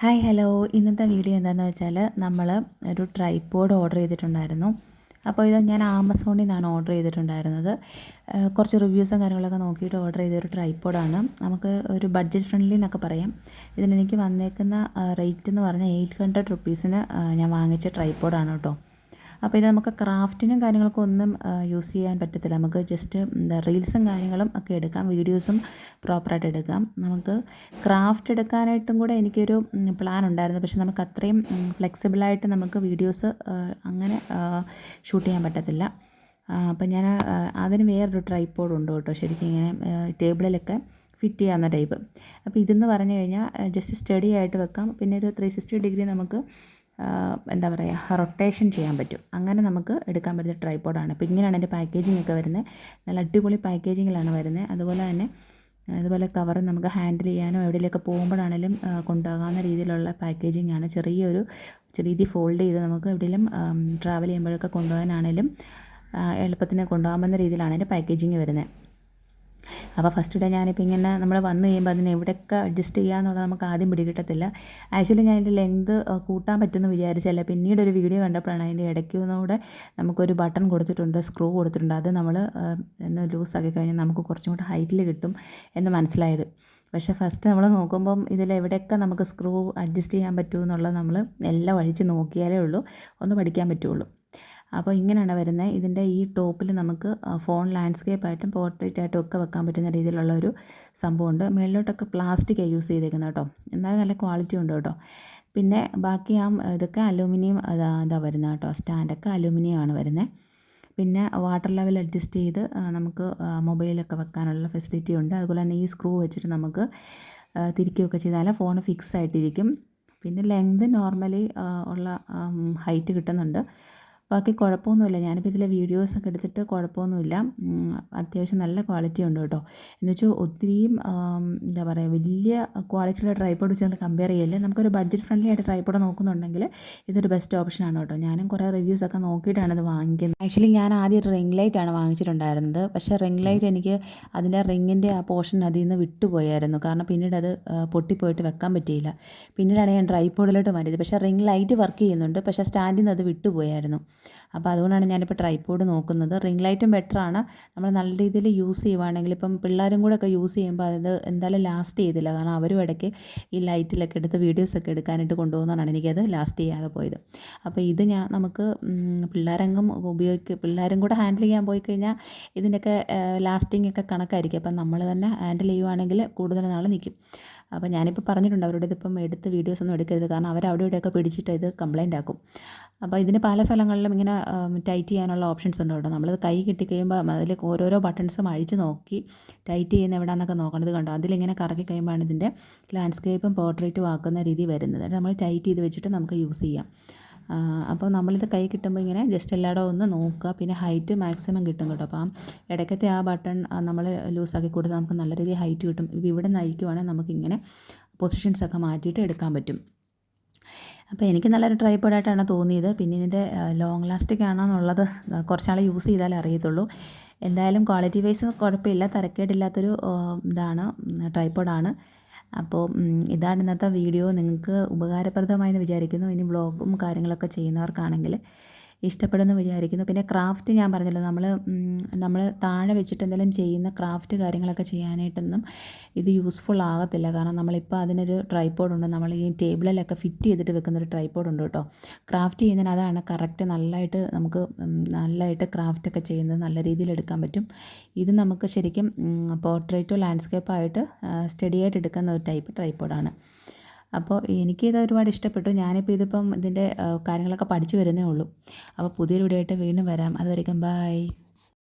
Hi hello. ഇന്നത്തെ video എന്താണെന്ന് വെച്ചാൽ നമ്മൾ ഒരു ട്രൈപ്പോഡ് ഓർഡർ ചെയ്തിട്ടുണ്ടായിരുന്നു. അപ്പോൾ ഇത് ഞാൻ ആമസോണിൽ നിന്നാണ് ഓർഡർ ചെയ്തിട്ടുണ്ടായിരുന്നത്. കുറച്ച് റിവ്യൂസും കാര്യങ്ങളൊക്കെ നോക്കിയിട്ട് ഓർഡർ ചെയ്ത ഒരു ട്രൈപ്പോഡാണ്. നമുക്ക് ഒരു ബഡ്ജറ്റ് ഫ്രണ്ട്ലി എന്നൊക്കെ പറയാം. ഇതിനെനിക്ക് വന്നേക്കുന്ന റേറ്റ് എന്ന് പറഞ്ഞാൽ എയ്റ്റ് ഹൺഡ്രഡ് റുപ്പീസിന് ഞാൻ വാങ്ങിച്ച ട്രൈപ്പോഡാണ് കേട്ടോ. അപ്പോൾ ഇത് നമുക്ക് ക്രാഫ്റ്റിനും കാര്യങ്ങൾക്കും ഒന്നും യൂസ് ചെയ്യാൻ പറ്റത്തില്ല. നമുക്ക് ജസ്റ്റ് എന്താ റീൽസും കാര്യങ്ങളും ഒക്കെ എടുക്കാം. വീഡിയോസും പ്രോപ്പറായിട്ട് എടുക്കാം. നമുക്ക് ക്രാഫ്റ്റ് എടുക്കാനായിട്ടും കൂടെ എനിക്കൊരു പ്ലാൻ ഉണ്ടായിരുന്നു. പക്ഷെ നമുക്ക് അത്രയും ഫ്ലെക്സിബിളായിട്ട് നമുക്ക് വീഡിയോസ് അങ്ങനെ ഷൂട്ട് ചെയ്യാൻ പറ്റത്തില്ല. അപ്പം ഞാൻ അതിന് വേറൊരു ട്രൈപ്പോഡ് ഉണ്ട് കേട്ടോ. ശരിക്കും ഇങ്ങനെ ടേബിളിലൊക്കെ ഫിറ്റ് ചെയ്യാവുന്ന ടൈപ്പ് അപ്പോൾ ഇതെന്ന് പറഞ്ഞു കഴിഞ്ഞാൽ ജസ്റ്റ് സ്റ്റഡി ആയിട്ട് വെക്കാം. പിന്നെ ഒരു ത്രീ സിക്സ്റ്റി ഡിഗ്രി നമുക്ക് എന്താ പറയുക റൊട്ടേഷൻ ചെയ്യാൻ പറ്റും. അങ്ങനെ നമുക്ക് എടുക്കാൻ പറ്റുന്ന ട്രൈപോഡാണ് അപ്പോൾ ഇങ്ങനെയാണ് അതിന്റെ പാക്കേജിംഗ് ഒക്കെ വരുന്നത്. നല്ല അടിപൊളി പാക്കേജിങ്ങിലാണ് വരുന്നത്. അതുപോലെ തന്നെ അതുപോലെ കവർ നമുക്ക് ഹാൻഡിൽ ചെയ്യാനോ എവിടെയൊക്കെ പോകുമ്പോഴാണെങ്കിലും കൊണ്ടുപോകാവുന്ന രീതിയിലുള്ള പാക്കേജിംഗ് ആണ്. ചെറിയൊരു ചെറിയ ഫോൾഡ് ചെയ്ത് നമുക്ക് എവിടെയെങ്കിലും ട്രാവൽ ചെയ്യുമ്പോഴൊക്കെ കൊണ്ടുപോകാനാണെങ്കിലും എളുപ്പത്തിന് കൊണ്ടുപോകാൻ രീതിയിലാണ് അതിന്റെ പാക്കേജിങ് വരുന്നത്. അപ്പോൾ ഫസ്റ്റ് ഡേ ഞാനിപ്പോൾ ഇങ്ങനെ നമ്മൾ വന്ന് കഴിയുമ്പോൾ അതിനെ എവിടെയൊക്കെ അഡ്ജസ്റ്റ് ചെയ്യുക എന്നുള്ളത് നമുക്ക് ആദ്യം പിടികിട്ടത്തില്ല. ആക്ച്വലി ഞാൻ അതിന്റെ ലെങ്ത് കൂട്ടാൻ പറ്റുമെന്ന് വിചാരിച്ചല്ല പിന്നീട് ഒരു വീഡിയോ കണ്ടപ്പോഴാണ് അതിന്റെ ഇടയ്ക്കുന്നൂടെ നമുക്കൊരു ബട്ടൺ കൊടുത്തിട്ടുണ്ട് സ്ക്രൂ കൊടുത്തിട്ടുണ്ട്. അത് നമ്മൾ ഒന്ന് ലൂസാക്കി കഴിഞ്ഞാൽ നമുക്ക് കുറച്ചും കൂടെ ഹൈറ്റിൽ കിട്ടും എന്ന് മനസ്സിലായത്. പക്ഷെ ഫസ്റ്റ് നമ്മൾ നോക്കുമ്പം ഇതിൽ എവിടെയൊക്കെ നമുക്ക് സ്ക്രൂ അഡ്ജസ്റ്റ് ചെയ്യാൻ പറ്റുമെന്നുള്ളത് നമ്മൾ എല്ലാം അഴിച്ച് നോക്കിയാലേ ഉള്ളൂ. ഒന്ന് പഠിക്കാൻ പറ്റുള്ളൂ. അപ്പോൾ ഇങ്ങനെയാണ് വരുന്നത്. ഇതിന്റെ ഈ ടോപ്പിൽ നമുക്ക് ഫോൺ ലാൻഡ്സ്കേപ്പ് ആയിട്ടും പോർട്രേറ്റ് ആയിട്ടും ഒക്കെ വെക്കാൻ പറ്റുന്ന രീതിയിലുള്ള ഒരു സംഭവമുണ്ട്. മുകളിലോട്ടൊക്കെ പ്ലാസ്റ്റിക് യൂസ് ചെയ്തേക്കുന്നത് കേട്ടോ. എന്നാലും നല്ല ക്വാളിറ്റി ഉണ്ട് കേട്ടോ. പിന്നെ ബാക്കി ആ ഇതൊക്കെ അലൂമിനിയം ഇതാ ഇതാ വരുന്നത് കേട്ടോ. സ്റ്റാൻഡൊക്കെ അലൂമിനിയം ആണ് വരുന്നത്. പിന്നെ വാട്ടർ ലെവൽ അഡ്ജസ്റ്റ് ചെയ്ത് നമുക്ക് മൊബൈലൊക്കെ വെക്കാനുള്ള ഫെസിലിറ്റി ഉണ്ട്. അതുപോലെ തന്നെ ഈ സ്ക്രൂ വെച്ചിട്ട് നമുക്ക് തിരിക്കുകയൊക്കെ ചെയ്താൽ ഫോൺ ഫിക്സ് ആയിട്ടിരിക്കും. പിന്നെ ലെങ്ത് നോർമലി ഉള്ള ഹൈറ്റ് കിട്ടുന്നുണ്ട്. ബാക്കി കുഴപ്പമൊന്നുമില്ല. ഞാനിപ്പോൾ ഇതിലെ വീഡിയോസൊക്കെ എടുത്തിട്ട് കുഴപ്പമൊന്നുമില്ല. അത്യാവശ്യം നല്ല ക്വാളിറ്റി ഉണ്ട് കേട്ടോ. എന്ന് വെച്ചാൽ ഒത്തിരിയും എന്താ പറയുക വലിയ ക്വാളിറ്റിയുള്ള ട്രൈപോഡ് വെച്ച് നമ്മൾ കമ്പയർ ചെയ്യല്ലേ? നമുക്കൊരു ബഡ്ജറ്റ് ഫ്രണ്ട്ലി ആയിട്ട് ട്രൈപ്പോഡ് നോക്കുന്നുണ്ടെങ്കിൽ ഇതൊരു ബെസ്റ്റ് ഓപ്ഷനാണ് കേട്ടോ. ഞാനും കുറേ റിവ്യൂസൊക്കെ നോക്കിയിട്ടാണ് ഇത് വാങ്ങിക്കുന്നത്. ആക്ച്വലി ഞാൻ ആദ്യം ഒരു റിംഗ് ലൈറ്റ് ആണ് വാങ്ങിച്ചിട്ടുണ്ടായിരുന്നത്. പക്ഷേ റിംഗ് ലൈറ്റ് എനിക്ക് അതിന്റെ റിങ്ങിന്റെ ആ പോർഷൻ അതിൽ നിന്ന് വിട്ടുപോയായിരുന്നു. കാരണം പിന്നീട് അത് പൊട്ടിപ്പോയിട്ട് വെക്കാൻ പറ്റിയില്ല. പിന്നീടാണ് ഞാൻ ട്രൈപ്പോഡിലോട്ട് മാറ്റിയത്. പക്ഷേ റിംഗ് ലൈറ്റ് വർക്ക് ചെയ്യുന്നുണ്ട്. പക്ഷേ സ്റ്റാൻഡിൽ നിന്ന് അത് വിട്ടുപോയായിരുന്നു. അപ്പോൾ അതുകൊണ്ടാണ് ഞാനിപ്പോൾ ട്രൈപ്പോഡ് നോക്കുന്നത്. റിംഗ് ലൈറ്റും ബെറ്ററാണ് നമ്മൾ നല്ല രീതിയിൽ യൂസ് ചെയ്യുവാണെങ്കിൽ ഇപ്പം പിള്ളേരും കൂടെ ഒക്കെ യൂസ് ചെയ്യുമ്പോൾ അത് എന്തായാലും ലാസ്റ്റ് ചെയ്തില്ല. കാരണം അവരും ഇടയ്ക്ക് ഈ ലൈറ്റിലൊക്കെ എടുത്ത് വീഡിയോസൊക്കെ എടുക്കാനായിട്ട് കൊണ്ടുപോകുന്നതാണ് എനിക്കത് ലാസ്റ്റ് ചെയ്യാതെ പോയത്. അപ്പോൾ ഇത് ഞാൻ നമുക്ക് പിള്ളേരെങ്കും ഉപയോഗിക്കുക പിള്ളേരും കൂടെ ഹാൻഡിൽ ചെയ്യാൻ പോയി കഴിഞ്ഞാൽ ഇതിന്റെയൊക്കെ ലാസ്റ്റിംഗ് ഒക്കെ കണക്കായിരിക്കും. അപ്പം നമ്മൾ തന്നെ ഹാൻഡിൽ ചെയ്യുവാണെങ്കിൽ കൂടുതൽ നാൾ നിൽക്കും. അപ്പോൾ ഞാനിപ്പോൾ പറഞ്ഞിട്ടുണ്ട് അവരോട് ഇതിപ്പം എടുത്ത് വീഡിയോസ് ഒന്നും എടുക്കരുത്. കാരണം അവർ അവിടെ ഇവിടെയൊക്കെ പിടിച്ചിട്ട് ഇത് കംപ്ലൈന്റ് ആക്കും. അപ്പോൾ ഇതിന് പല സ്ഥലങ്ങളിലും ഇങ്ങനെ ടൈറ്റ് ചെയ്യാനുള്ള ഓപ്ഷൻസ് ഉണ്ട് കേട്ടോ. നമ്മളത് കൈ കിട്ടിക്കഴിയുമ്പോൾ അതിൽ ഓരോരോ ബട്ടൺസും അഴിച്ച് നോക്കി ടൈറ്റ് ചെയ്യുന്ന എവിടെയാണെന്നൊക്കെ നോക്കണത് കണ്ടോ? അതിലിങ്ങനെ കറക്കി കഴിയുമ്പോഴാണ് ഇതിന്റെ ലാൻഡ്സ്കേപ്പും പോർട്രേറ്റും ആക്കുന്ന രീതി വരുന്നത്. നമ്മൾ ടൈറ്റ് ചെയ്ത് വെച്ചിട്ട് നമുക്ക് യൂസ് ചെയ്യാം. അപ്പോൾ നമ്മളിത് കൈ കിട്ടുമ്പോൾ ഇങ്ങനെ ജസ്റ്റ് എല്ലായിടവും ഒന്ന് നോക്കുക. പിന്നെ ഹൈറ്റ് മാക്സിമം കിട്ടും കേട്ടോ. അപ്പം ഇടയ്ക്കത്തെ ആ ബട്ടൺ നമ്മൾ ലൂസാക്കി കൊടുത്താൽ നമുക്ക് നല്ല രീതിയിൽ ഹൈറ്റ് കിട്ടും. ഇവിടെ നിന്ന് അഴിക്കുവാണെങ്കിൽ നമുക്കിങ്ങനെ പൊസിഷൻസൊക്കെ മാറ്റിയിട്ട് എടുക്കാൻ പറ്റും. അപ്പോൾ എനിക്ക് നല്ലൊരു ട്രൈപ്പോഡായിട്ടാണ് തോന്നിയത്. പിന്നെ ഇതിന്റെ ലോങ് ലാസ്റ്റിക് ആണോ എന്നുള്ളത് കുറച്ചാൾ യൂസ് ചെയ്താലേ അറിയത്തുള്ളൂ. എന്തായാലും ക്വാളിറ്റി വൈസ് കുഴപ്പമില്ല. തരക്കേടില്ലാത്തൊരു ഇതാണ് ട്രൈപ്പോഡാണ് അപ്പോൾ ഇതാണ് ഇന്നത്തെ വീഡിയോ. നിങ്ങൾക്ക് ഉപകാരപ്രദമായെന്ന് വിചാരിക്കുന്നു. ഇനി വ്ളോഗും കാര്യങ്ങളൊക്കെ ചെയ്യുന്നവർക്കാണെങ്കിൽ ഇഷ്ടപ്പെടുമെന്ന് വിചാരിക്കുന്നു. പിന്നെ ക്രാഫ്റ്റ് ഞാൻ പറഞ്ഞല്ലോ നമ്മൾ നമ്മൾ താഴെ വെച്ചിട്ട് എന്തെങ്കിലും ചെയ്യുന്ന ക്രാഫ്റ്റ് കാര്യങ്ങളൊക്കെ ചെയ്യാനായിട്ടൊന്നും ഇത് യൂസ്ഫുൾ ആകത്തില്ല. കാരണം നമ്മളിപ്പോൾ അതിനൊരു ട്രൈപ്പോഡ് ഉണ്ട്. നമ്മൾ ഈ ടേബിളിലൊക്കെ ഫിറ്റ് ചെയ്തിട്ട് വെക്കുന്ന ഒരു ട്രൈപ്പോഡ് ഉണ്ട് കേട്ടോ. ക്രാഫ്റ്റ് ചെയ്യുന്നതിന് അതാണ് കറക്റ്റ് നല്ലതായിട്ട് നമുക്ക് നല്ലതായിട്ട് ക്രാഫ്റ്റ് ഒക്കെ ചെയ്യുന്നത് നല്ല രീതിയിൽ എടുക്കാൻ പറ്റും. ഇത് നമുക്ക് ശരിക്കും പോർട്രേറ്റോ ലാൻഡ്സ്കേപ്പോ ആയിട്ട് സ്റ്റഡി ആയിട്ട് എടുക്കുന്ന ഒരു ടൈപ്പ് ട്രൈപ്പോഡാണ് അപ്പോൾ എനിക്കിത് ഒരുപാട് ഇഷ്ടപ്പെട്ടു. ഞാനിപ്പോൾ ഇതിപ്പം ഇതിന്റെ കാര്യങ്ങളൊക്കെ പഠിച്ചു വരുന്നേ ഉള്ളൂ. അപ്പോൾ പുതിയൊരു വീഡിയോ ആയിട്ട് വീണ്ടും വരാം. അതുവരേക്കും ബായ്